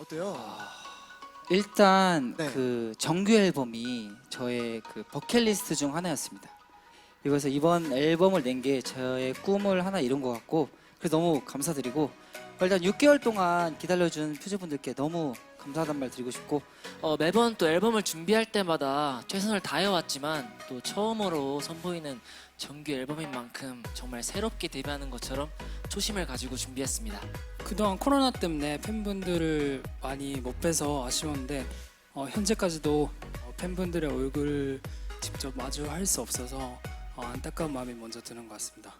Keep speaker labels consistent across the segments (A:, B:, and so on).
A: 어때요?
B: 일단
A: 네.
B: 그 정규 앨범이 저의 그 버킷리스트 중 하나였습니다. 그래서 이번 앨범을 낸 게 저의 꿈을 하나 이룬 것 같고 그래서 너무 감사드리고 일단 6개월 동안 기다려준 퓨즈분들께 너무 감사하단 말 드리고 싶고
C: 어, 매번 또 앨범을 준비할 때마다 최선을 다해왔지만 또 처음으로 선보이는 정규 앨범인 만큼 정말 새롭게 데뷔하는 것처럼 초심을 가지고 준비했습니다.
D: 그동안 코로나 때문에 팬분들을 많이 못 뵈서 아쉬웠는데 어, 현재까지도 어, 팬분들의 얼굴 직접 마주할 수 없어서 어, 안타까운 마음이 먼저 드는 것 같습니다.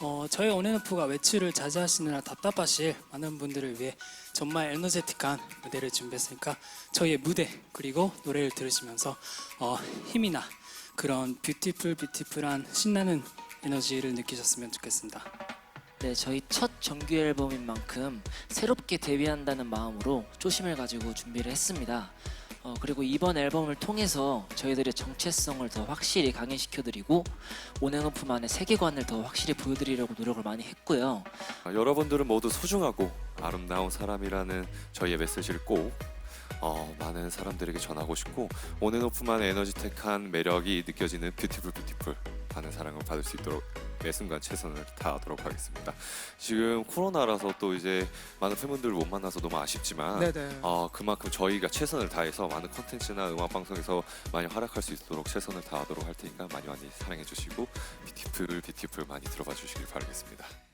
D: 어, 저희 온앤오프가 외출을 자제하시느라 답답하실 많은 분들을 위해 정말 에너제틱한 무대를 준비했으니까 저희의 무대 그리고 노래를 들으시면서 어, 힘이나 그런 뷰티풀 뷰티풀한 신나는 에너지를 느끼셨으면 좋겠습니다.
C: 네, 저희 첫 정규 앨범인 만큼 새롭게 데뷔한다는 마음으로 초심을 가지고 준비를 했습니다. 어, 그리고 이번 앨범을 통해서 저희들의 정체성을 더 확실히 강해시켜드리고 온앤오프 만의 세계관을 더 확실히 보여드리려고 노력을 많이 했고요.
E: 아, 여러분들은 모두 소중하고 아름다운 사람이라는 저희의 메시지를 꼭 어, 많은 사람들에게 전하고 싶고 온앤오프만의 에너지틱한 매력이 느껴지는 뷰티풀 뷰티풀 많은 사랑을 받을 수 있도록 매 순간 최선을 다하도록 하겠습니다. 지금 코로나라서 또 이제 많은 팬분들을 못 만나서 너무 아쉽지만
A: 네네.
E: 어, 그만큼 저희가 최선을 다해서 많은 콘텐츠나 음악 방송에서 많이 활약할 수 있도록 최선을 다하도록 할 테니까 많이 많이 사랑해 주시고 뷰티풀 뷰티풀 많이 들어봐 주시길 바라겠습니다.